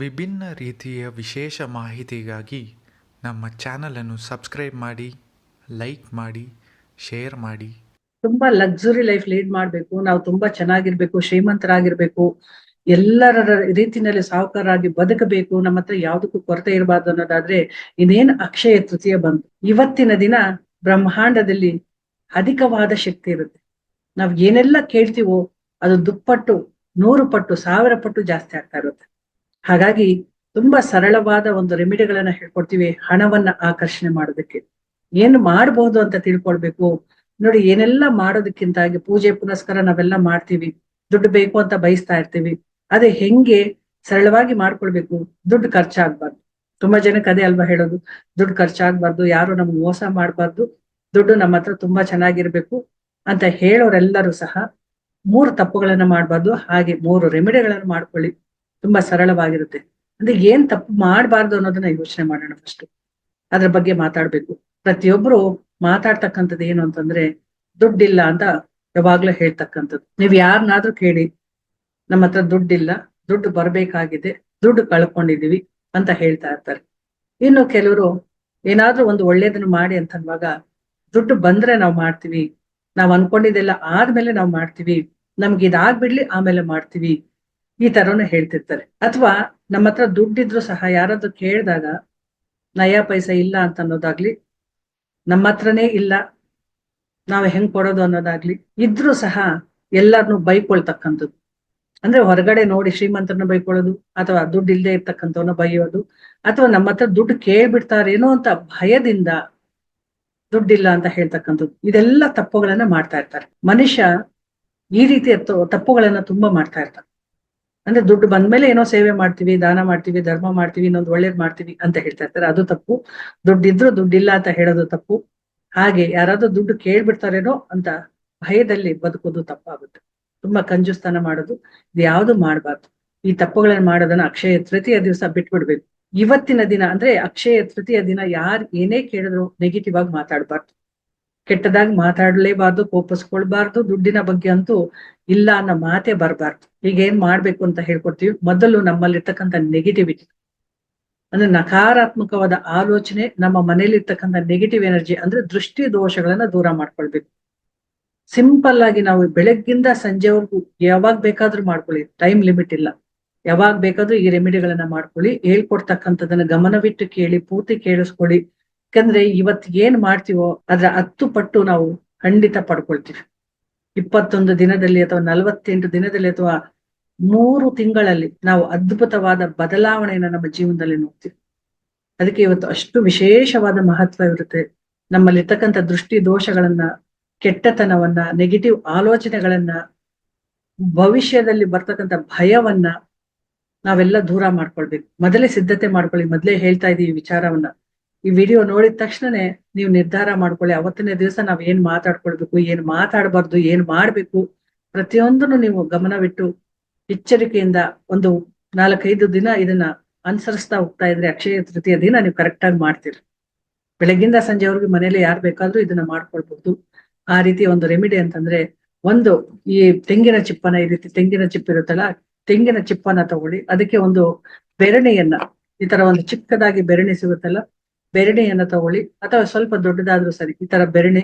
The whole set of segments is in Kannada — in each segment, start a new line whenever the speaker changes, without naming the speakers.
ವಿಭಿನ್ನ ರೀತಿಯ ವಿಶೇಷ ಮಾಹಿತಿಗಾಗಿ ನಮ್ಮ ಚಾನಲನ್ನು ಸಬ್ಸ್ಕ್ರೈಬ್ ಮಾಡಿ, ಲೈಕ್ ಮಾಡಿ, ಶೇರ್ ಮಾಡಿ.
ತುಂಬಾ ಲಕ್ಸುರಿ ಲೈಫ್ ಲೀಡ್ ಮಾಡಬೇಕು. ನಾವು ತುಂಬಾ ಚೆನ್ನಾಗಿರ್ಬೇಕು, ಶ್ರೀಮಂತರಾಗಿರ್ಬೇಕು. ಎಲ್ಲರ ರೀತಿನಲ್ಲಿ ಸಾಹುಕಾರಾಗಿ ಬದುಕಬೇಕು. ನಮ್ಮ ಹತ್ರ ಯಾವುದಕ್ಕೂ ಕೊರತೆ ಇರಬಾರ್ದು ಅನ್ನೋದಾದ್ರೆ ಇನ್ನೇನ್ ಅಕ್ಷಯ ತೃತೀಯ ಬಂತು. ಇವತ್ತಿನ ದಿನ ಬ್ರಹ್ಮಾಂಡದಲ್ಲಿ ಅಧಿಕವಾದ ಶಕ್ತಿ ಇರುತ್ತೆ. ನಾವ್ ಏನೆಲ್ಲ ಕೇಳ್ತೀವೋ ಅದು ದುಪ್ಪಟ್ಟು, ನೂರು ಪಟ್ಟು, ಸಾವಿರ ಪಟ್ಟು ಜಾಸ್ತಿ ಆಗ್ತಾ ಇರುತ್ತೆ. ಹಾಗಾಗಿ ತುಂಬಾ ಸರಳವಾದ ಒಂದು ರೆಮಿಡಿಗಳನ್ನ ಹೇಳ್ಕೊಡ್ತೀವಿ. ಹಣವನ್ನ ಆಕರ್ಷಣೆ ಮಾಡೋದಕ್ಕೆ. ಏನ್ ಮಾಡಬಹುದು ಅಂತ ತಿಳ್ಕೊಳ್ಬೇಕು. ನೋಡಿ, ಏನೆಲ್ಲ ಮಾಡೋದಕ್ಕಿಂತಾಗಿ ಪೂಜೆ, ಪುನಸ್ಕಾರ ನಾವೆಲ್ಲ ಮಾಡ್ತೀವಿ. ದುಡ್ಡು ಬೇಕು ಅಂತ ಬಯಸ್ತಾ ಇರ್ತೀವಿ. ಅದೇ ಹೆಂಗೆ ಸರಳವಾಗಿ ಮಾಡ್ಕೊಳ್ಬೇಕು. ದುಡ್ಡು ಖರ್ಚಾಗ್ಬಾರ್ದು. ತುಂಬಾ ಜನಕ್ಕೆ ಅದೇ ಅಲ್ವಾ ಹೇಳೋದು. ದುಡ್ಡು ಖರ್ಚಾಗ್ಬಾರ್ದು. ಯಾರು ನಮ್ಗೆ ಮೋಸ ಮಾಡ್ಬಾರ್ದು. ದುಡ್ಡು ನಮ್ಮ ಹತ್ರ ತುಂಬಾ ಚೆನ್ನಾಗಿರ್ಬೇಕು ಅಂತ ಹೇಳೋರೆಲ್ಲರೂ ಸಹ ಮೂರು ತಪ್ಪುಗಳನ್ನ ಮಾಡ್ಬಾರ್ದು. ಹಾಗೆ ಮೂರು ರೆಮಿಡಿಗಳನ್ನು ಮಾಡ್ಕೊಳ್ಳಿ. ತುಂಬಾ ಸರಳವಾಗಿರುತ್ತೆ. ಅಂದ್ರೆ ಏನ್ ತಪ್ಪು ಮಾಡಬಾರ್ದು ಅನ್ನೋದನ್ನ ಯೋಚನೆ ಮಾಡೋಣ ಫಸ್ಟ್ ಅದ್ರ ಬಗ್ಗೆ ಮಾತಾಡ್ಬೇಕು. ಪ್ರತಿಯೊಬ್ರು ಮಾತಾಡ್ತಕ್ಕಂಥದ್ದು ಏನು ಅಂತಂದ್ರೆ, ದುಡ್ಡಿಲ್ಲ ಅಂತ ಯಾವಾಗ್ಲೂ ಹೇಳ್ತಕ್ಕಂಥದ್ದು. ನೀವ್ ಯಾರನ್ನಾದ್ರೂ ಕೇಳಿ, ನಮ್ಮ ಹತ್ರ ದುಡ್ಡಿಲ್ಲ, ದುಡ್ಡು ಬರ್ಬೇಕಾಗಿದೆ, ದುಡ್ಡು ಕಳ್ಕೊಂಡಿದೀವಿ ಅಂತ ಹೇಳ್ತಾ ಇರ್ತಾರೆ. ಇನ್ನು ಕೆಲವರು, ಏನಾದ್ರೂ ಒಂದು ಒಳ್ಳೇದನ್ನು ಮಾಡಿ ಅಂತ ಅನ್ವಾಗ ದುಡ್ಡು ಬಂದ್ರೆ ನಾವು ಮಾಡ್ತೀವಿ. ನಾವ್ ಅನ್ಕೊಂಡಿದ್ದೆಲ್ಲ ಆದ್ಮೇಲೆ ನಾವು ಮಾಡ್ತೀವಿ. ನಮ್ಗೆ ಇದಾಗ್ಬಿಡ್ಲಿ, ಆಮೇಲೆ ಮಾಡ್ತೀವಿ. ಈ ತರನು ಹೇಳ್ತಿರ್ತಾರೆ. ಅಥವಾ ನಮ್ಮ ಹತ್ರ ದುಡ್ಡಿದ್ರು ಸಹ ಯಾರಾದ್ರೂ ಕೇಳಿದಾಗ, ನಯ ಪೈಸ ಇಲ್ಲ ಅಂತ ಅನ್ನೋದಾಗ್ಲಿ, ನಮ್ಮ ಹತ್ರನೇ ಇಲ್ಲ, ನಾವ್ ಹೆಂಗ್ ಕೊಡೋದು ಅನ್ನೋದಾಗ್ಲಿ, ಇದ್ರೂ ಸಹ ಎಲ್ಲಾರ್ನು ಬೈಕೊಳ್ತಕ್ಕಂಥದ್ದು. ಅಂದ್ರೆ ಹೊರಗಡೆ ನೋಡಿ ಶ್ರೀಮಂತರನ್ನ ಬೈಕೊಳ್ಳೋದು, ಅಥವಾ ದುಡ್ಡು ಇಲ್ಲದೆ ಇರ್ತಕ್ಕಂಥವನ್ನ ಬೈಯೋದು, ಅಥವಾ ನಮ್ಮ ಹತ್ರ ದುಡ್ಡು ಕೇಳ್ಬಿಡ್ತಾರೇನೋ ಅಂತ ಭಯದಿಂದ ದುಡ್ಡಿಲ್ಲ ಅಂತ ಹೇಳ್ತಕ್ಕಂಥದ್ದು. ಇದೆಲ್ಲ ತಪ್ಪುಗಳನ್ನ ಮಾಡ್ತಾ ಇರ್ತಾರೆ. ಮನುಷ್ಯ ಈ ರೀತಿಯ ತಪ್ಪುಗಳನ್ನ ತುಂಬಾ ಮಾಡ್ತಾ ಇರ್ತಾರೆ ಅಂದ್ರೆ ದುಡ್ಡು ಬಂದ್ಮೇಲೆ ಏನೋ ಸೇವೆ ಮಾಡ್ತೀವಿ, ದಾನ ಮಾಡ್ತೀವಿ, ಧರ್ಮ ಮಾಡ್ತೀವಿ, ಇನ್ನೊಂದು ಒಳ್ಳೇದ್ ಮಾಡ್ತೀವಿ ಅಂತ ಹೇಳ್ತಾ ಇರ್ತಾರೆ. ಅದು ತಪ್ಪು. ದುಡ್ಡಿದ್ರು ದುಡ್ಡಿಲ್ಲ ಅಂತ ಹೇಳೋದು ತಪ್ಪು. ಹಾಗೆ ಯಾರಾದ್ರೂ ದುಡ್ಡು ಕೇಳ್ಬಿಡ್ತಾರೇನೋ ಅಂತ ಭಯದಲ್ಲಿ ಬದುಕೋದು ತಪ್ಪಾಗುತ್ತೆ. ತುಂಬಾ ಕಂಜುಸ್ತಾನ ಮಾಡೋದು. ಇದು ಯಾವ್ದು ಮಾಡಬಾರ್ದು. ಈ ತಪ್ಪುಗಳನ್ನ ಮಾಡೋದನ್ನ ಅಕ್ಷಯ ತೃತೀಯ ದಿವಸ ಬಿಟ್ಬಿಡ್ಬೇಕು. ಇವತ್ತಿನ ದಿನ ಅಂದ್ರೆ ಅಕ್ಷಯ ತೃತೀಯ ದಿನ ಯಾರು ಏನೇ ಕೇಳಿದ್ರು ನೆಗೆಟಿವ್ ಆಗಿ ಮಾತಾಡಬಾರ್ದು. ಕೆಟ್ಟದಾಗಿ ಮಾತಾಡಲೇಬಾರ್ದು, ಕೋಪಸ್ಕೊಳ್ಬಾರ್ದು, ದುಡ್ಡಿನ ಬಗ್ಗೆ ಅಂತೂ ಇಲ್ಲ ಅನ್ನೋ ಮಾತೇ ಬರಬಾರ್ದು. ಈಗ ಏನ್ ಮಾಡ್ಬೇಕು ಅಂತ ಹೇಳ್ಕೊಡ್ತೀವಿ. ಮೊದಲು ನಮ್ಮಲ್ಲಿರ್ತಕ್ಕಂಥ ನೆಗೆಟಿವಿಟಿ ಅಂದ್ರೆ ನಕಾರಾತ್ಮಕವಾದ ಆಲೋಚನೆ, ನಮ್ಮ ಮನೇಲಿರ್ತಕ್ಕಂಥ ನೆಗೆಟಿವ್ ಎನರ್ಜಿ ಅಂದ್ರೆ ದೃಷ್ಟಿ ದೋಷಗಳನ್ನ ದೂರ ಮಾಡ್ಕೊಳ್ಬೇಕು. ಸಿಂಪಲ್ ಆಗಿ ನಾವು ಬೆಳಗ್ಗಿಂದ ಸಂಜೆವರೆಗೂ ಯಾವಾಗ ಬೇಕಾದ್ರೂ ಮಾಡ್ಕೊಳ್ಳಿ. ಟೈಮ್ ಲಿಮಿಟ್ ಇಲ್ಲ. ಯಾವಾಗ ಬೇಕಾದ್ರೂ ಈ ರೆಮಿಡಿಗಳನ್ನ ಮಾಡ್ಕೊಳ್ಳಿ. ಹೇಳ್ಕೊಡ್ತಕ್ಕಂಥದನ್ನ ಗಮನವಿಟ್ಟು ಕೇಳಿ, ಪೂರ್ತಿ ಕೇಳಿಸ್ಕೊಳ್ಳಿ. ಯಾಕಂದ್ರೆ ಇವತ್ತು ಏನ್ ಮಾಡ್ತೀವೋ ಅದ್ರ ಹತ್ತು ಪಟ್ಟು ನಾವು ಖಂಡಿತ ಪಡ್ಕೊಳ್ತೀವಿ. ಇಪ್ಪತ್ತೊಂದು ದಿನದಲ್ಲಿ ಅಥವಾ ನಲವತ್ತೆಂಟು ದಿನದಲ್ಲಿ ಅಥವಾ ಮೂರು ತಿಂಗಳಲ್ಲಿ ನಾವು ಅದ್ಭುತವಾದ ಬದಲಾವಣೆಯನ್ನ ನಮ್ಮ ಜೀವನದಲ್ಲಿ ನೋಡ್ತೀವಿ. ಅದಕ್ಕೆ ಇವತ್ತು ಅಷ್ಟು ವಿಶೇಷವಾದ ಮಹತ್ವ ಇರುತ್ತೆ. ನಮ್ಮಲ್ಲಿರ್ತಕ್ಕಂಥ ದೃಷ್ಟಿ ದೋಷಗಳನ್ನ, ಕೆಟ್ಟತನವನ್ನ ನೆಗೆಟಿವ್ ಆಲೋಚನೆಗಳನ್ನ, ಭವಿಷ್ಯದಲ್ಲಿ ಬರ್ತಕ್ಕಂಥ ಭಯವನ್ನ ನಾವೆಲ್ಲ ದೂರ ಮಾಡ್ಕೊಳ್ಬೇಕು. ಮೊದಲೇ ಸಿದ್ಧತೆ ಮಾಡ್ಕೊಳ್ಳಿ. ಮೊದಲೇ ಹೇಳ್ತಾ ಇದೀವಿ ವಿಚಾರವನ್ನ. ಈ ವಿಡಿಯೋ ನೋಡಿದ ತಕ್ಷಣನೇ ನೀವು ನಿರ್ಧಾರ ಮಾಡ್ಕೊಳ್ಳಿ. ಅವತ್ತಿನ ದಿವಸ ನಾವ್ ಏನ್ ಮಾತಾಡ್ಕೊಳ್ಬೇಕು, ಏನ್ ಮಾತಾಡಬಾರ್ದು, ಏನ್ ಮಾಡ್ಬೇಕು ಪ್ರತಿಯೊಂದನ್ನು ನೀವು ಗಮನವಿಟ್ಟು ಎಚ್ಚರಿಕೆಯಿಂದ ಒಂದು ನಾಲ್ಕೈದು ದಿನ ಇದನ್ನ ಅನುಸರಿಸ್ತಾ ಹೋಗ್ತಾ ಇದ್ರೆ ಅಕ್ಷಯ ತೃತೀಯ ದಿನ ನೀವು ಕರೆಕ್ಟ್ ಆಗಿ ಮಾಡ್ತೀರಿ. ಬೆಳಗ್ಗಿಂದ ಸಂಜೆವರೆಗೂ ಮನೇಲಿ ಯಾರು ಬೇಕಾದ್ರೂ ಇದನ್ನ ಮಾಡ್ಕೊಳ್ಬಹುದು. ಆ ರೀತಿ ಒಂದು ರೆಮಿಡಿ ಅಂತಂದ್ರೆ ಒಂದು ಈ ತೆಂಗಿನ ಚಿಪ್ಪನ ಈ ರೀತಿ ತೆಂಗಿನ ಚಿಪ್ಪ ಇರುತ್ತಲ್ಲ, ತೆಂಗಿನ ಚಿಪ್ಪನ್ನ ತಗೊಳ್ಳಿ. ಅದಕ್ಕೆ ಒಂದು ಬೆರಣೆಯನ್ನ, ಈ ತರ ಒಂದು ಚಿಕ್ಕದಾಗಿ ಬೆರಣಿ ಸಿಗುತ್ತಲ್ಲ ಬೆರಣಿಯನ್ನ ತಗೊಳ್ಳಿ, ಅಥವಾ ಸ್ವಲ್ಪ ದೊಡ್ಡದಾದ್ರೂ ಸರಿ, ಈ ತರ ಬೆರಣೆ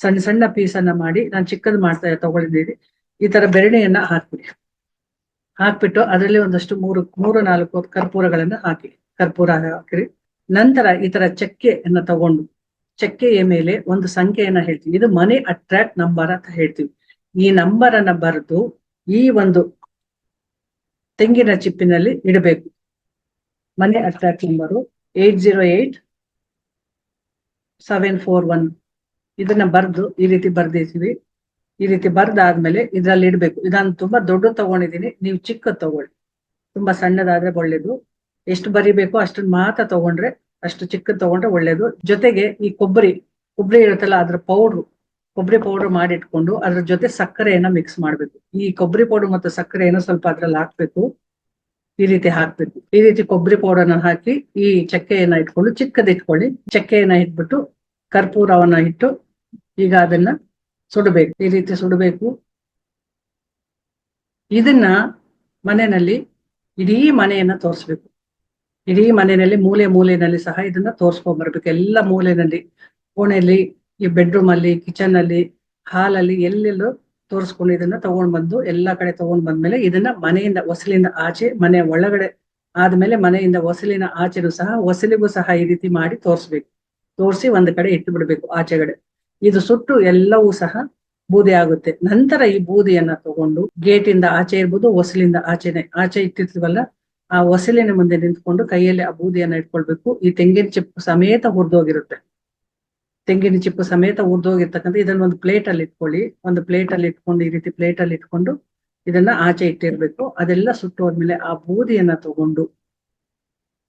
ಸಣ್ಣ ಸಣ್ಣ ಅನ್ನ ಮಾಡಿ ನಾನು ಚಿಕ್ಕದ್ ಮಾಡ್ತಾ ತಗೊಳಿದ್ದೀನಿ ಈ ತರ ಬೆರಣೆಯನ್ನ ಹಾಕ್ಬಿಡಿ. ಹಾಕ್ಬಿಟ್ಟು ಅದರಲ್ಲಿ ಒಂದಷ್ಟು ಮೂರು ಮೂರು, ನಾಲ್ಕು ಕರ್ಪೂರಗಳನ್ನ ಹಾಕಿ, ಕರ್ಪೂರ ಹಾಕಿರಿ. ನಂತರ ಈ ತರ ಚಕ್ಕೆಯನ್ನ ತಗೊಂಡು, ಚಕ್ಕೆಯ ಮೇಲೆ ಒಂದು ಸಂಖ್ಯೆಯನ್ನ ಹೇಳ್ತೀವಿ ಇದು ಮನಿ ಅಟ್ರಾಕ್ಟ್ ನಂಬರ್ ಅಂತ ಹೇಳ್ತೀವಿ. ಈ ನಂಬರ್ ಅನ್ನ ಬರೆದು ಈ ಒಂದು ತೆಂಗಿನ ಚಿಪ್ಪಿನಲ್ಲಿ ಇಡಬೇಕು. ಮನೆ attract number eight zero eight seven four one ಇದನ್ನ ಬರ್ದು ಈ ರೀತಿ ಬರ್ದಿದ್ದೀವಿ. ಈ ರೀತಿ ಬರ್ದಾದ್ಮೇಲೆ ಇದ್ರಲ್ಲಿ ಇಡ್ಬೇಕು. ಇದನ್ನು ತುಂಬಾ ದೊಡ್ಡ ತಗೊಂಡಿದ್ದೀನಿ. ನೀವು ಚಿಕ್ಕದ್ ತಗೊಳ್ಳಿ. ತುಂಬಾ ಸಣ್ಣದಾದ್ರೆ ಒಳ್ಳೇದು. ಎಷ್ಟು ಬರಿಬೇಕು ಅಷ್ಟನ್ನ ಮಾತ್ರ ತಗೊಂಡ್ರೆ ಅಷ್ಟು ಚಿಕ್ಕದ್ ತಗೊಂಡ್ರೆ ಒಳ್ಳೇದು. ಜೊತೆಗೆ ಈ ಕೊಬ್ಬರಿ ಕೊಬ್ಬರಿ ಇರುತ್ತಲ್ಲ, ಅದ್ರ ಪೌಡ್ರು ಕೊಬ್ಬರಿ ಪೌಡರ್ ಮಾಡಿ ಇಟ್ಕೊಂಡು ಅದ್ರ ಜೊತೆ ಸಕ್ಕರೆಯನ್ನ ಮಿಕ್ಸ್ ಮಾಡ್ಬೇಕು. ಈ ಕೊಬ್ಬರಿ ಪೌಡರ್ ಮತ್ತು ಸಕ್ಕರೆಯನ್ನು ಸ್ವಲ್ಪ ಅದ್ರಲ್ಲಿ ಹಾಕ್ಬೇಕು. ಈ ರೀತಿ ಹಾಕ್ಬೇಕು. ಈ ರೀತಿ ಕೊಬ್ಬರಿ ಪೌಡರ್ನ ಹಾಕಿ ಈ ಚಕ್ಕೆಯನ್ನ ಇಟ್ಕೊಂಡು ಚಿಕ್ಕದ ಇಟ್ಕೊಳ್ಳಿ. ಚಕ್ಕೆಯನ್ನ ಇಟ್ಬಿಟ್ಟು ಕರ್ಪೂರವನ್ನ ಇಟ್ಟು ಈಗ ಅದನ್ನ ಸುಡಬೇಕು. ಈ ರೀತಿ ಸುಡಬೇಕು. ಇದನ್ನ ಮನೆಯಲ್ಲಿ ಇಡೀ ಮನೆಯನ್ನ ತೋರಿಸ್ಬೇಕು. ಇಡೀ ಮನೆಯಲ್ಲಿ ಮೂಲೆ ಮೂಲೆಯಲ್ಲಿ ಸಹ ಇದನ್ನ ತೋರಿಸ್ಕೊಂಡ್ ಬರ್ಬೇಕು ಎಲ್ಲ ಮೂಲೆಯಲ್ಲಿ ಕೋಣೆಯಲ್ಲಿ, ಈ ಬೆಡ್ರೂಮ್ ಅಲ್ಲಿ ಕಿಚನ್ ಅಲ್ಲಿ ಹಾಲಲ್ಲಿ ಎಲ್ಲೆಲ್ಲೂ ತೋರಿಸ್ಕೊಂಡು ಇದನ್ನ ತಗೊಂಡ್ ಬಂದು ಎಲ್ಲಾ ಕಡೆ ತಗೊಂಡ್ ಬಂದ್ಮೇಲೆ ಇದನ್ನ ಮನೆಯಿಂದ ಹೊಸಲಿಂದ ಆಚೆ, ಮನೆ ಒಳಗಡೆ ಆದ್ಮೇಲೆ ಮನೆಯಿಂದ ಹೊಸಲಿನ ಆಚೆನೂ ಸಹ ಹೊಸಲಿಗೂ ಸಹ ಈ ರೀತಿ ಮಾಡಿ ತೋರಿಸ್ಬೇಕು. ತೋರಿಸಿ ಒಂದ್ ಕಡೆ ಇಟ್ಟು ಬಿಡ್ಬೇಕು ಆಚೆಗಡೆ ಇದು ಸುಟ್ಟು ಎಲ್ಲವೂ ಸಹ ಬೂದಿ ಆಗುತ್ತೆ. ನಂತರ ಈ ಬೂದಿಯನ್ನ ತಗೊಂಡು ಗೇಟಿಂದ ಆಚೆ ಇರ್ಬೋದು ಹೊಸಲಿಂದ ಆಚೆನೆ. ಆಚೆ ಇಟ್ಟಿರ್ತೀವಲ್ಲ, ಆ ಹೊಸಲಿನ ಮುಂದೆ ನಿಂತ್ಕೊಂಡು ಕೈಯಲ್ಲಿ ಆ ಬೂದಿಯನ್ನ ಇಟ್ಕೊಳ್ಬೇಕು. ಈ ತೆಂಗಿನ ಚಿಪ್ಪು ಸಮೇತ ಹುರಿದೋಗಿರುತ್ತೆ. ತೆಂಗಿನ ಚಿಪ್ಪು ಸಮೇತ ಉದ್ದೋಗಿರ್ತಕ್ಕಂಥ ಇದನ್ನ ಒಂದು ಪ್ಲೇಟ್ ಅಲ್ಲಿ ಇಟ್ಕೊಳ್ಳಿ. ಒಂದು ಪ್ಲೇಟ್ ಅಲ್ಲಿ ಇಟ್ಕೊಂಡು ಈ ರೀತಿ ಪ್ಲೇಟ್ ಅಲ್ಲಿ ಇಟ್ಕೊಂಡು ಇದನ್ನ ಆಚೆ ಇಟ್ಟಿರ್ಬೇಕು. ಅದೆಲ್ಲ ಸುಟ್ಟು ಹೋದ್ಮೇಲೆ ಆ ಬೂದಿಯನ್ನ ತಗೊಂಡು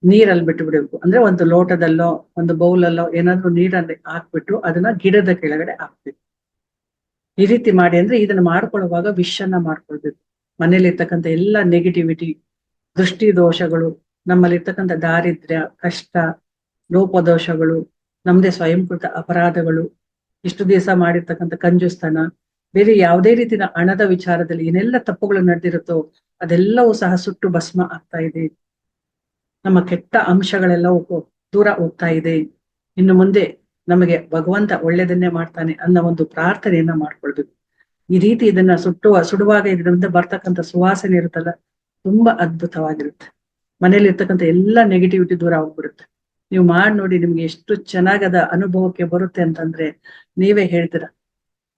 ನೀರಲ್ಲಿ ಬಿಟ್ಟು ಬಿಡಬೇಕು ಅಂದ್ರೆ ಒಂದು ಲೋಟದಲ್ಲೋ, ಒಂದು ಬೌಲಲ್ಲೋ ಏನಾದ್ರೂ ನೀರಲ್ಲಿ ಹಾಕ್ಬಿಟ್ಟು ಅದನ್ನ ಗಿಡದ ಕೆಳಗಡೆ ಹಾಕ್ಬೇಕು. ಈ ರೀತಿ ಮಾಡಿ ಅಂದ್ರೆ ಇದನ್ನ ಮಾಡ್ಕೊಳ್ಳುವಾಗ ವಿಷನ್ನ ಮಾಡ್ಕೊಳ್ಬೇಕು. ಮನೇಲಿ ಇರ್ತಕ್ಕಂಥ ಎಲ್ಲ ನೆಗೆಟಿವಿಟಿ ದೃಷ್ಟಿ ದೋಷಗಳು ನಮ್ಮಲ್ಲಿ ಇರ್ತಕ್ಕಂಥ ದಾರಿದ್ರ್ಯ, ಕಷ್ಟ, ಲೋಪದೋಷಗಳು ನಮ್ದೇ ಸ್ವಯಂಕೃತ ಅಪರಾಧಗಳು, ಇಷ್ಟು ದಿವಸ ಮಾಡಿರ್ತಕ್ಕಂಥ ಕಂಜುಸ್ತನ, ಬೇರೆ ಯಾವುದೇ ರೀತಿಯ ಹಣದ ವಿಚಾರದಲ್ಲಿ ಏನೆಲ್ಲ ತಪ್ಪುಗಳು ನಡೆದಿರುತ್ತೋ ಅದೆಲ್ಲವೂ ಸಹ ಸುಟ್ಟು ಭಸ್ಮ ಆಗ್ತಾ ಇದೆ. ನಮ್ಮ ಕೆಟ್ಟ ಅಂಶಗಳೆಲ್ಲವೂ ದೂರ ಹೋಗ್ತಾ ಇದೆ. ಇನ್ನು ಮುಂದೆ ನಮಗೆ ಭಗವಂತ ಒಳ್ಳೆಯದನ್ನೇ ಮಾಡ್ತಾನೆ ಅನ್ನೋ ಒಂದು ಪ್ರಾರ್ಥನೆಯನ್ನ ಮಾಡ್ಕೊಳ್ಬೇಕು. ಈ ರೀತಿ ಇದನ್ನ ಸುಟ್ಟುವ, ಸುಡುವಾಗ ಇದರಿಂದ ಬರ್ತಕ್ಕಂತ ಸುವಾಸನೆ ಇರುತ್ತಲ್ಲ, ತುಂಬಾ ಅದ್ಭುತವಾಗಿರುತ್ತೆ. ಮನೇಲಿ ಇರ್ತಕ್ಕಂಥ ಎಲ್ಲ ನೆಗೆಟಿವಿಟಿ ದೂರ ಹೋಗ್ಬಿಡುತ್ತೆ ನೀವು ಮಾಡಿ ನೋಡಿ ನಿಮ್ಗೆ ಎಷ್ಟು ಚೆನ್ನಾಗದ ಅನುಭವಕ್ಕೆ ಬರುತ್ತೆ ಅಂತಂದ್ರೆ ನೀವೇ ಹೇಳ್ತೀರಾ.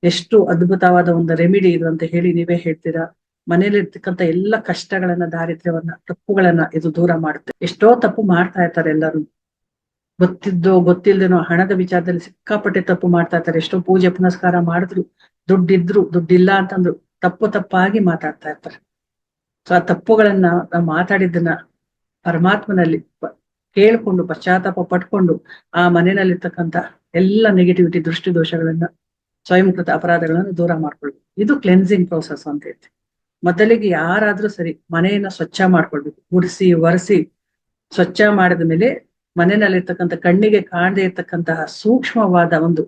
ಎಷ್ಟು ಅದ್ಭುತವಾದ ಒಂದು ರೆಮಿಡಿ ಇದು ಅಂತ ಹೇಳಿ ನೀವೇ ಹೇಳ್ತೀರಾ. ಮನೇಲಿ ಇರ್ತಕ್ಕಂತ ಎಲ್ಲ ಕಷ್ಟಗಳನ್ನ, ದಾರಿದ್ರ್ಯವನ್ನ, ತಪ್ಪುಗಳನ್ನ ಇದು ದೂರ ಮಾಡುತ್ತೆ. ಎಷ್ಟೋ ತಪ್ಪು ಮಾಡ್ತಾ ಇರ್ತಾರೆ ಎಲ್ಲರೂ. ಗೊತ್ತಿದ್ದೋ, ಗೊತ್ತಿಲ್ದೇನೋ ಹಣದ ವಿಚಾರದಲ್ಲಿ ಸಿಕ್ಕಾಪಟ್ಟೆ ತಪ್ಪು ಮಾಡ್ತಾ ಇರ್ತಾರೆ. ಎಷ್ಟೋ ಪೂಜೆ, ಪುನಸ್ಕಾರ ಮಾಡಿದ್ರು, ದುಡ್ಡಿದ್ರು, ದುಡ್ಡಿಲ್ಲ ಅಂತಂದ್ರು, ತಪ್ಪು ತಪ್ಪಾಗಿ ಮಾತಾಡ್ತಾ ಇರ್ತಾರೆ. ಸೊ ಆ ತಪ್ಪುಗಳನ್ನ ನಾವು ಮಾತಾಡಿದ್ದನ್ನ ಪರಮಾತ್ಮನಲ್ಲಿ ಕೇಳ್ಕೊಂಡು, ಪಶ್ಚಾತ್ತಾಪ ಪಟ್ಕೊಂಡು ಆ ಮನೆಯಲ್ಲಿರ್ತಕ್ಕಂಥ ಎಲ್ಲ ನೆಗೆಟಿವಿಟಿ ದೃಷ್ಟಿ ದೋಷಗಳನ್ನ ಸ್ವಯಂಕೃತ ಅಪರಾಧಗಳನ್ನ ದೂರ ಮಾಡ್ಕೊಳ್ಬೇಕು ಇದು ಕ್ಲೆನ್ಸಿಂಗ್ ಪ್ರೋಸೆಸ್ ಅಂತ ಐತಿ ಮೊದಲಿಗೆ ಯಾರಾದ್ರೂ ಸರಿ ಮನೆಯನ್ನ ಸ್ವಚ್ಛ ಮಾಡ್ಕೊಳ್ಬೇಕು. ಗುಡಿಸಿ, ಒರೆಸಿ, ಸ್ವಚ್ಛ ಮಾಡಿದ ಮೇಲೆ ಮನೆಯಲ್ಲಿರ್ತಕ್ಕಂಥ ಕಣ್ಣಿಗೆ ಕಾಣದೇ ಇರ್ತಕ್ಕಂತಹ ಸೂಕ್ಷ್ಮವಾದ ಒಂದು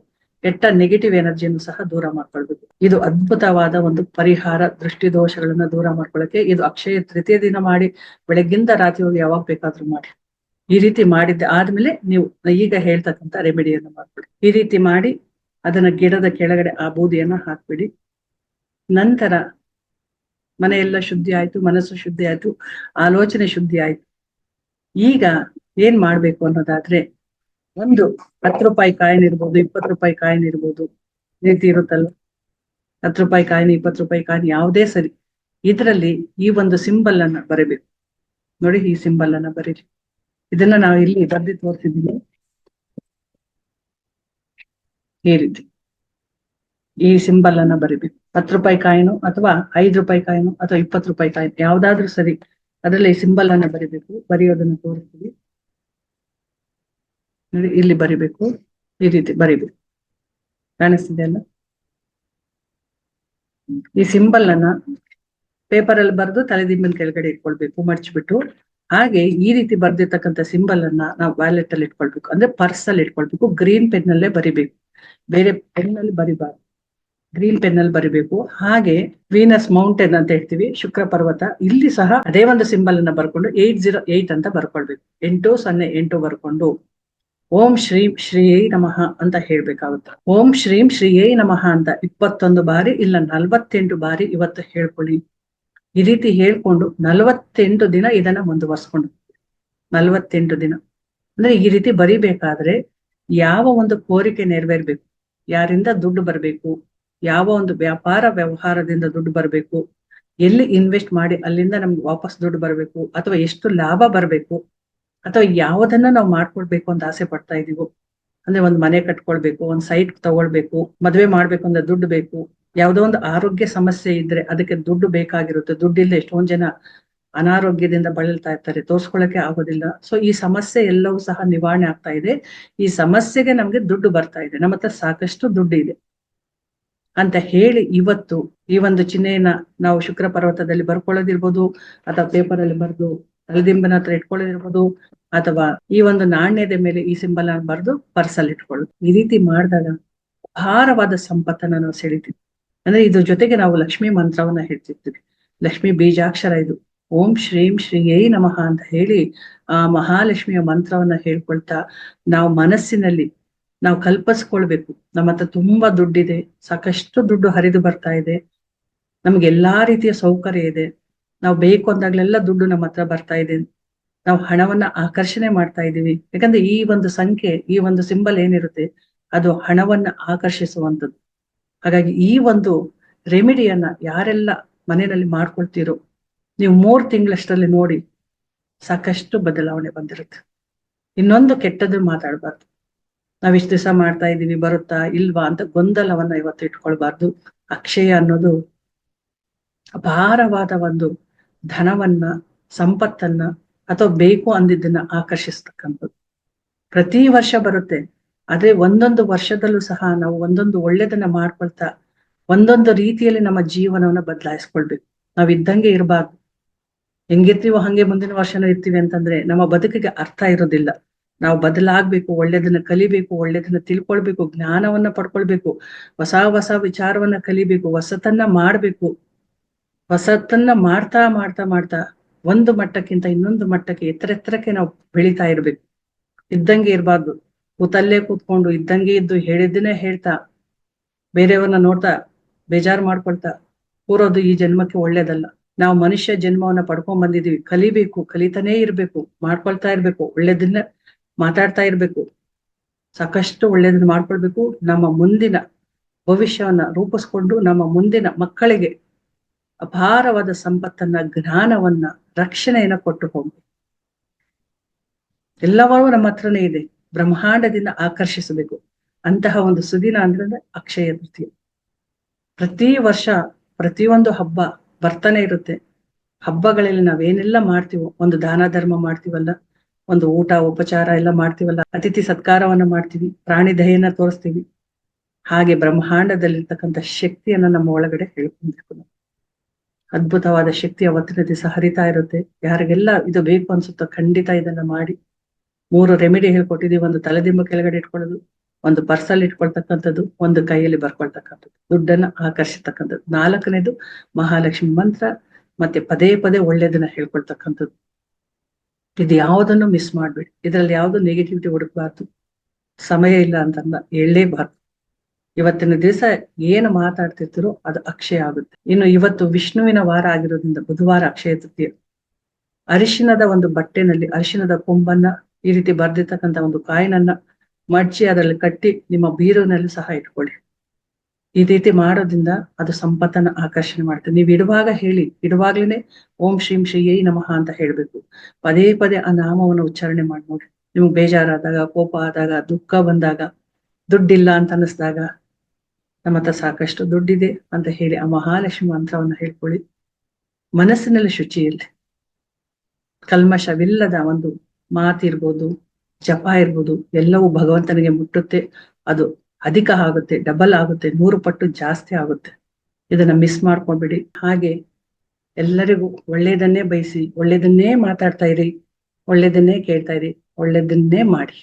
ಕೆಟ್ಟ ನೆಗೆಟಿವ್ ಎನರ್ಜಿಯನ್ನು ಸಹ ದೂರ ಮಾಡ್ಕೊಳ್ಬೇಕು. ಇದು ಅದ್ಭುತವಾದ ಒಂದು ಪರಿಹಾರ ದೃಷ್ಟಿ ದೋಷಗಳನ್ನ ದೂರ ಮಾಡ್ಕೊಳ್ಳಕ್ಕೆ ಇದು ಅಕ್ಷಯ ತೃತೀಯ ದಿನ ಮಾಡಿ, ಬೆಳಗ್ಗಿಂದ ರಾತ್ರಿ ಹೋಗಿ ಯಾವಾಗ ಬೇಕಾದ್ರೂ ಮಾಡಿ. ಈ ರೀತಿ ಮಾಡಿದ್ದ ಆದ್ಮೇಲೆ ನೀವು ಈಗ ಹೇಳ್ತಕ್ಕಂಥ ರೆಮಿಡಿಯನ್ನು ಮಾಡ್ಬಿಡಿ. ಈ ರೀತಿ ಮಾಡಿ ಅದನ್ನ ಗಿಡದ ಕೆಳಗಡೆ ಆ ಬೂದಿಯನ್ನ ಹಾಕ್ಬಿಡಿ. ನಂತರ ಮನೆಯೆಲ್ಲ ಶುದ್ಧಿ ಆಯ್ತು, ಮನಸ್ಸು ಶುದ್ಧಿ ಆಯ್ತು, ಆಲೋಚನೆ ಶುದ್ಧಿ ಆಯ್ತು. ಈಗ ಏನ್ ಮಾಡ್ಬೇಕು ಅನ್ನೋದಾದ್ರೆ ಒಂದು ಹತ್ತು ರೂಪಾಯಿ ಕಾಯಿನ್ ಇರ್ಬೋದು, ಇಪ್ಪತ್ತು ರೂಪಾಯಿ ಕಾಯಿನ್ ಇರ್ಬೋದು. ರೀತಿ ಇರುತ್ತಲ್ಲ? ಹತ್ತು ರೂಪಾಯಿ ಕಾಯಿನ್, ಇಪ್ಪತ್ತು ರೂಪಾಯಿ ಕಾಯಿನ್ ಯಾವುದೇ ಸರಿ. ಇದರಲ್ಲಿ ಈ ಒಂದು ಸಿಂಬಲ್ ಅನ್ನ ಬರೀಬೇಕು. ನೋಡಿ ಈ ಸಿಂಬಲ್ ಅನ್ನ ಬರೀರಿ ಇದನ್ನ ನಾವು ಇಲ್ಲಿ ಬರ್ದಿ ತೋರಿಸಿದ್ದೀವಿ ಈ ರೀತಿ. ಈ ಸಿಂಬಲ್ ಅನ್ನ ಬರಿಬೇಕು. ಹತ್ತು ರೂಪಾಯಿ ಕಾಯಿನು ಅಥವಾ ಐದು ರೂಪಾಯಿ ಕಾಯಿನು ಅಥವಾ ಇಪ್ಪತ್ತು ರೂಪಾಯಿ ಕಾಯಿನ್ ಯಾವ್ದಾದ್ರೂ ಸರಿ ಅದರಲ್ಲಿ ಈ ಸಿಂಬಲ್ ಅನ್ನ ಬರಿಬೇಕು. ಬರೆಯೋದನ್ನ ತೋರಿಸ್ತೀವಿ. ಇಲ್ಲಿ ಬರಿಬೇಕು. ಈ ರೀತಿ ಬರಿಬೇಕು. ಕಾಣಿಸ್ತಿದೆ ಅಲ್ಲ? ಈ ಸಿಂಬಲ್ ಅನ್ನ ಪೇಪರ್ ಅಲ್ಲಿ ಬರೆದು ತಲೆದಿಂಬಿನ ಕೆಳಗಡೆ ಇಟ್ಕೊಳ್ಬೇಕು ಮಡ್ಚ್ಬಿಟ್ಟು ಹಾಗೆ ಈ ರೀತಿ ಬರ್ದಿರ್ತಕ್ಕಂಥ ಸಿಂಬಲ್ ಅನ್ನ ನಾವು ವ್ಯಾಲೆಟ್ ಅಲ್ಲಿ ಇಟ್ಕೊಳ್ಬೇಕು. ಅಂದ್ರೆ ಪರ್ಸ್ ಅಲ್ಲಿ ಇಟ್ಕೊಳ್ಬೇಕು. ಗ್ರೀನ್ ಪೆನ್ ಅಲ್ಲೇ ಬರಿಬೇಕು. ಬೇರೆ ಪೆನ್ ಅಲ್ಲಿ ಬರಿಬಾರ್ದು. ಗ್ರೀನ್ ಪೆನ್ ಅಲ್ಲಿ ಬರಿಬೇಕು. ಹಾಗೆ ವೀನಸ್ ಮೌಂಟೇನ್ ಅಂತ ಹೇಳ್ತೀವಿ, ಶುಕ್ರ ಪರ್ವತ. ಇಲ್ಲಿ ಸಹ ಅದೇ ಒಂದು ಸಿಂಬಲ್ ಅನ್ನ ಬರ್ಕೊಂಡು ಏಟ್ ಜೀರೋ ಏಟ್ ಅಂತ ಬರ್ಕೊಳ್ಬೇಕು. ಎಂಟು ಸೊನ್ನೆ ಎಂಟು ಬರ್ಕೊಂಡು ಓಂ ಶ್ರೀಂ ಶ್ರೀಯೈ ನಮಃ ಅಂತ ಹೇಳ್ಬೇಕಾಗುತ್ತೆ. ಓಂ ಶ್ರೀಂ ಶ್ರೀಯೈ ನಮಃ ಅಂತ ಇಪ್ಪತ್ತೊಂದು ಬಾರಿ ಇಲ್ಲ, ನಲ್ವತ್ತೆಂಟು ಬಾರಿ ಇವತ್ತು ಹೇಳ್ಕೊಳ್ಳಿ. ಈ ರೀತಿ ಹೇಳ್ಕೊಂಡು ನಲವತ್ತೆಂಟು ದಿನ ಇದನ್ನ ಮುಂದುವರ್ಸ್ಕೊಂಡು. ನಲವತ್ತೆಂಟು ದಿನ. ಅಂದ್ರೆ ಈ ರೀತಿ ಬರಿಬೇಕಾದ್ರೆ ಯಾವ ಒಂದು ಕೋರಿಕೆ ನೆರವೇರ್ಬೇಕು. ಯಾರಿಂದ ದುಡ್ಡು ಬರಬೇಕು. ಯಾವ ಒಂದು ವ್ಯಾಪಾರ ವ್ಯವಹಾರದಿಂದ ದುಡ್ಡು ಬರಬೇಕು. ಎಲ್ಲಿ ಇನ್ವೆಸ್ಟ್ ಮಾಡಿ ಅಲ್ಲಿಂದ ನಮ್ಗೆ ವಾಪಸ್ ದುಡ್ಡು ಬರಬೇಕು. ಅಥವಾ ಎಷ್ಟು ಲಾಭ ಬರಬೇಕು. ಅಥವಾ ಯಾವುದನ್ನ ನಾವು ಮಾಡ್ಕೊಳ್ಬೇಕು ಅಂತ ಆಸೆ ಪಡ್ತಾ ಇದೀವೋ. ಅಂದ್ರೆ ಒಂದು ಮನೆ ಕಟ್ಕೊಳ್ಬೇಕು, ಒಂದ್ ಸೈಟ್ ತಗೊಳ್ಬೇಕು, ಮದ್ವೆ ಮಾಡ್ಬೇಕು ಅಂದ್ರೆ ದುಡ್ಡು ಬೇಕು. ಯಾವುದೋ ಒಂದು ಆರೋಗ್ಯ ಸಮಸ್ಯೆ ಇದ್ರೆ ಅದಕ್ಕೆ ದುಡ್ಡು ಬೇಕಾಗಿರುತ್ತೆ. ದುಡ್ಡಿಲ್ಲ ಎಷ್ಟೊಂದ್ ಜನ ಅನಾರೋಗ್ಯದಿಂದ ಬಳಲ್ತಾ ಇರ್ತಾರೆ. ತೋರ್ಸ್ಕೊಳಕ್ಕೆ ಆಗೋದಿಲ್ಲ. ಸೊ ಈ ಸಮಸ್ಯೆ ಎಲ್ಲವೂ ಸಹ ನಿವಾರಣೆ ಆಗ್ತಾ ಇದೆ. ಈ ಸಮಸ್ಯೆಗೆ ನಮ್ಗೆ ದುಡ್ಡು ಬರ್ತಾ ಇದೆ. ನಮ್ಮ ಹತ್ರ ಸಾಕಷ್ಟು ದುಡ್ಡು ಇದೆ. ಅಂತ ಹೇಳಿ ಇವತ್ತು ಈ ಒಂದು ಚಿಹ್ನೆಯನ್ನ ನಾವು ಶುಕ್ರ ಪರ್ವತದಲ್ಲಿ ಬರ್ಕೊಳ್ಳೋದಿರ್ಬೋದು, ಅಥವಾ ಪೇಪರ್ ಅಲ್ಲಿ ಬರೆದು ತಲೆದಿಂಬನ ಹತ್ರ ಇಟ್ಕೊಳ್ಳೋದಿರ್ಬೋದು, ಅಥವಾ ಈ ಒಂದು ನಾಣ್ಯದ ಮೇಲೆ ಈ ಸಿಂಬಲ್ ಬರೆದು ಪರ್ಸಲ್ಲಿ ಇಟ್ಕೊಳ್ಳೋದು. ಈ ರೀತಿ ಮಾಡಿದಾಗ ಭಾರವಾದ ಸಂಪತ್ತನ್ನ ನಾವು ಸೆಳಿತೀವಿ. ಅಂದ್ರೆ ಇದ್ರ ಜೊತೆಗೆ ನಾವು ಲಕ್ಷ್ಮಿ ಮಂತ್ರವನ್ನ ಹೇಳ್ತಿರ್ತೀವಿ. ಲಕ್ಷ್ಮಿ ಬೀಜಾಕ್ಷರ ಇದು. ಓಂ ಶ್ರೀಂ ಶ್ರೀಯೈ ನಮಃ ಅಂತ ಹೇಳಿ ಆ ಮಹಾಲಕ್ಷ್ಮಿಯ ಮಂತ್ರವನ್ನ ಹೇಳ್ಕೊಳ್ತಾ ನಾವು ಮನಸ್ಸಿನಲ್ಲಿ ನಾವು ಕಲ್ಪಿಸ್ಕೊಳ್ಬೇಕು. ನಮ್ಮ ಹತ್ರ ತುಂಬಾ ದುಡ್ಡಿದೆ. ಸಾಕಷ್ಟು ದುಡ್ಡು ಹರಿದು ಬರ್ತಾ ಇದೆ. ನಮ್ಗೆ ಎಲ್ಲಾ ರೀತಿಯ ಸೌಕರ್ಯ ಇದೆ. ನಾವು ಬೇಕು ಅಂದಾಗ್ಲೆಲ್ಲ ದುಡ್ಡು ನಮ್ಮ ಹತ್ರ ಬರ್ತಾ ಇದೆ. ನಾವು ಹಣವನ್ನ ಆಕರ್ಷಣೆ ಮಾಡ್ತಾ ಇದೀವಿ ಯಾಕಂದ್ರೆ ಈ ಒಂದು ಸಂಖ್ಯೆ, ಈ ಒಂದು ಸಿಂಬಲ್ ಏನಿರುತ್ತೆ, ಅದು ಹಣವನ್ನ ಆಕರ್ಷಿಸುವಂಥದ್ದು. ಹಾಗಾಗಿ ಈ ಒಂದು ರೆಮಿಡಿಯನ್ನ ಯಾರೆಲ್ಲ ಮನೆಯಲ್ಲಿ ಮಾಡ್ಕೊಳ್ತೀರೋ ನೀವು ಮೂರ್ ತಿಂಗಳಷ್ಟರಲ್ಲಿ ನೋಡಿ ಸಾಕಷ್ಟು ಬದಲಾವಣೆ ಬಂದಿರುತ್ತೆ. ಇನ್ನೊಂದು ಕೆಟ್ಟದ್ದು ಮಾತಾಡಬಾರ್ದು. ನಾವ್ ಇಷ್ಟು ದಿವಸ ಮಾಡ್ತಾ ಇದೀವಿ ಬರುತ್ತಾ ಇಲ್ವಾ ಅಂತ ಗೊಂದಲವನ್ನ ಇವತ್ತು ಇಟ್ಕೊಳ್ಬಾರ್ದು. ಅಕ್ಷಯ ಅನ್ನೋದು ಅಪಾರವಾದ ಒಂದು ಧನವನ್ನ, ಸಂಪತ್ತನ್ನ ಅಥವಾ ಬೇಕು ಅಂದಿದ್ದನ್ನ ಆಕರ್ಷಿಸ್ತಕ್ಕಂಥದ್ದು. ಪ್ರತಿ ವರ್ಷ ಬರುತ್ತೆ. ಆದ್ರೆ ಒಂದೊಂದು ವರ್ಷದಲ್ಲೂ ಸಹ ನಾವು ಒಂದೊಂದು ಒಳ್ಳೇದನ್ನ ಮಾಡ್ಕೊಳ್ತಾ, ಒಂದೊಂದು ರೀತಿಯಲ್ಲಿ ನಮ್ಮ ಜೀವನವನ್ನ ಬದಲಾಯಿಸ್ಕೊಳ್ಬೇಕು. ನಾವ್ ಇದ್ದಂಗೆ ಇರಬಾರ್ದು. ಹೆಂಗಿರ್ತೀವೋ ಹಂಗೆ ಮುಂದಿನ ವರ್ಷನೂ ಇರ್ತೀವಿ ಅಂತಂದ್ರೆ ನಮ್ಮ ಬದುಕಿಗೆ ಅರ್ಥ ಇರೋದಿಲ್ಲ. ನಾವು ಬದಲಾಗ್ಬೇಕು, ಒಳ್ಳೇದನ್ನ ಕಲಿಬೇಕು, ಒಳ್ಳೇದನ್ನ ತಿಳ್ಕೊಳ್ಬೇಕು, ಜ್ಞಾನವನ್ನ ಪಡ್ಕೊಳ್ಬೇಕು, ಹೊಸ ಹೊಸ ವಿಚಾರವನ್ನ ಕಲಿಬೇಕು, ಹೊಸತನ್ನ ಮಾಡ್ಬೇಕು. ಹೊಸತನ್ನ ಮಾಡ್ತಾ ಮಾಡ್ತಾ ಮಾಡ್ತಾ ಒಂದು ಮಟ್ಟಕ್ಕಿಂತ ಇನ್ನೊಂದು ಮಟ್ಟಕ್ಕೆ ಎತ್ತರ ಎತ್ತರಕ್ಕೆ ನಾವು ಬೆಳಿತಾ ಇರ್ಬೇಕು. ಇದ್ದಂಗೆ ಇರಬಾರ್ದು. ಕೂತಲ್ಲೇ ಕೂತ್ಕೊಂಡು ಇದ್ದಂಗೆ ಇದ್ದು ಹೇಳಿದ್ದನ್ನೇ ಹೇಳ್ತಾ, ಬೇರೆಯವ್ರನ್ನ ನೋಡ್ತಾ, ಬೇಜಾರು ಮಾಡ್ಕೊಳ್ತಾ, ಕೂರೋದು ಈ ಜನ್ಮಕ್ಕೆ ಒಳ್ಳೇದಲ್ಲ. ನಾವು ಮನುಷ್ಯ ಜನ್ಮವನ್ನ ಪಡ್ಕೊಂಡ್ ಬಂದಿದೀವಿ. ಕಲಿಬೇಕು, ಕಲಿತಾನೇ ಇರ್ಬೇಕು, ಮಾಡ್ಕೊಳ್ತಾ ಇರ್ಬೇಕು, ಒಳ್ಳೇದನ್ನ ಮಾತಾಡ್ತಾ ಇರ್ಬೇಕು. ಸಾಕಷ್ಟು ಒಳ್ಳೇದನ್ನ ಮಾಡ್ಕೊಳ್ಬೇಕು. ನಮ್ಮ ಮುಂದಿನ ಭವಿಷ್ಯವನ್ನ ರೂಪಿಸ್ಕೊಂಡು ನಮ್ಮ ಮುಂದಿನ ಮಕ್ಕಳಿಗೆ ಅಪಾರವಾದ ಸಂಪತ್ತನ್ನ, ಜ್ಞಾನವನ್ನ, ರಕ್ಷಣೆಯನ್ನ ಕೊಟ್ಟು ಹೋಗ್ಬೇಕು ಎಲ್ಲವೂ ನಮ್ಮ ಹತ್ರನೇ ಇದೆ. ಬ್ರಹ್ಮಾಂಡದಿಂದ ಆಕರ್ಷಿಸಬೇಕು. ಅಂತಹ ಒಂದು ಸುದಿನ ಅಂದ್ರೆ ಅಕ್ಷಯ ತೃತೀಯ. ಪ್ರತಿ ವರ್ಷ ಪ್ರತಿಯೊಂದು ಹಬ್ಬ ಬರ್ತಾನೆ ಇರುತ್ತೆ. ಹಬ್ಬಗಳಲ್ಲಿ ನಾವೇನೆಲ್ಲ ಮಾಡ್ತೀವೋ, ಒಂದು ದಾನ ಧರ್ಮ ಮಾಡ್ತೀವಲ್ಲ, ಒಂದು ಊಟ, ಉಪಚಾರ ಎಲ್ಲ ಮಾಡ್ತೀವಲ್ಲ, ಅತಿಥಿ ಸತ್ಕಾರವನ್ನ ಮಾಡ್ತೀವಿ, ಪ್ರಾಣಿ ದಯೆಯನ್ನ ತೋರಿಸ್ತೀವಿ. ಹಾಗೆ ಬ್ರಹ್ಮಾಂಡದಲ್ಲಿರ್ತಕ್ಕಂಥ ಶಕ್ತಿಯನ್ನ ನಮ್ಮ ಒಳಗಡೆ ಹೇಳ್ಕೊಬೇಕು ಅದ್ಭುತವಾದ ಶಕ್ತಿ ಅವತ್ತಿನ ದಿವಸ ಹರಿತಾ ಇರುತ್ತೆ. ಯಾರಿಗೆಲ್ಲ ಇದು ಬೇಕು ಅನ್ಸುತ್ತೋ ಖಂಡಿತ ಇದನ್ನ ಮಾಡಿ. ಮೂರು ರೆಮಿಡಿ ಹೇಳ್ಕೊಟ್ಟಿದೀವಿ ಒಂದು ತಲೆದಿಂಬ ಕೆಳಗಡೆ ಇಟ್ಕೊಳ್ಳೋದು, ಒಂದು ಪರ್ಸಲ್ ಇಟ್ಕೊಳ್ತಕ್ಕಂಥದ್ದು, ಒಂದು ಕೈಯಲ್ಲಿ ಬರ್ಕೊಳ್ತಕ್ಕಂಥದ್ದು. ದುಡ್ಡನ್ನ ಆಕರ್ಷಿಸ್ತಕ್ಕಂಥದ್ದು ನಾಲ್ಕನೇದು ಮಹಾಲಕ್ಷ್ಮಿ ಮಂತ್ರ, ಮತ್ತೆ ಪದೇ ಪದೇ ಒಳ್ಳೇದನ್ನ ಹೇಳ್ಕೊಳ್ತಕ್ಕಂಥದ್ದು. ಇದು ಯಾವುದನ್ನು ಮಿಸ್ ಮಾಡ್ಬೇಡಿ. ಇದ್ರಲ್ಲಿ ಯಾವ್ದು ನೆಗೆಟಿವಿಟಿ ಹುಡುಕ್ಬಾರ್ದು. ಸಮಯ ಇಲ್ಲ ಅಂತಂದ ಹೇಳಲೇಬಾರ್ದು. ಇವತ್ತಿನ ದಿವಸ ಏನು ಮಾತಾಡ್ತಿರ್ತೀರೋ ಅದು ಅಕ್ಷಯ ಆಗುತ್ತೆ. ಇನ್ನು ಇವತ್ತು ವಿಷ್ಣುವಿನ ವಾರ ಆಗಿರೋದ್ರಿಂದ ಬುಧವಾರ ಅಕ್ಷಯ ತೃತೀಯ. ಅರಿಶಿನದ ಒಂದು ಬಟ್ಟೆನಲ್ಲಿ, ಅರಿಶಿನದ ಕೊಂಬನ್ನ ಈ ರೀತಿ ಬರ್ದಿರ್ತಕ್ಕಂಥ ಒಂದು ಕಾಯಿನನ್ನ ಮಡ್ಚಿ ಅದರಲ್ಲಿ ಕಟ್ಟಿ ನಿಮ್ಮ ಬೀರುನಲ್ಲಿ ಸಹ ಇಟ್ಕೊಳ್ಳಿ. ಈ ರೀತಿ ಮಾಡೋದ್ರಿಂದ ಅದು ಸಂಪತ್ತನ್ನ ಆಕರ್ಷಣೆ ಮಾಡುತ್ತೆ. ನೀವು ಇಡುವಾಗ ಹೇಳಿ, ಇಡುವಾಗ್ಲೇನೆ ಓಂ ಶ್ರೀಂ ಶ್ರೀಯೈ ನಮಃ ಅಂತ ಹೇಳ್ಬೇಕು. ಪದೇ ಪದೇ ಆ ನಾಮವನ್ನು ಉಚ್ಚಾರಣೆ ಮಾಡಿ ನೋಡಿ. ನಿಮ್ಗೆ ಬೇಜಾರಾದಾಗ, ಕೋಪ ಆದಾಗ, ದುಃಖ ಬಂದಾಗ, ದುಡ್ಡಿಲ್ಲ ಅಂತ ಅನ್ನಿಸ್ದಾಗ ನಮ್ಮ ಹತ್ರ ಸಾಕಷ್ಟು ದುಡ್ಡಿದೆ ಅಂತ ಹೇಳಿ ಆ ಮಹಾಲಕ್ಷ್ಮಿ ಮಂತ್ರವನ್ನ ಹೇಳ್ಕೊಳ್ಳಿ. ಮನಸ್ಸಿನಲ್ಲಿ ಶುಚಿ ಇರಲಿ ಕಲ್ಮಶವಿಲ್ಲದ ಒಂದು ಮಾತಿರ್ಬೋದು ಜಪ ಇರ್ಬೋದು, ಎಲ್ಲವೂ ಭಗವಂತನಿಗೆ ಮುಟ್ಟುತ್ತೆ. ಅದು ಅಧಿಕ ಆಗುತ್ತೆ ಡಬಲ್ ಆಗುತ್ತೆ, ನೂರು ಪಟ್ಟು ಜಾಸ್ತಿ ಆಗುತ್ತೆ. ಇದನ್ನ ಮಿಸ್ ಮಾಡ್ಕೊಂಡ್ಬಿಡಿ ಹಾಗೆ ಎಲ್ಲರಿಗೂ ಒಳ್ಳೇದನ್ನೇ ಬಯಸಿ ಒಳ್ಳೇದನ್ನೇ ಮಾತಾಡ್ತಾ ಇರಿ ಒಳ್ಳೇದನ್ನೇ ಕೇಳ್ತಾ ಇರಿ ಒಳ್ಳೇದನ್ನೇ ಮಾಡಿ.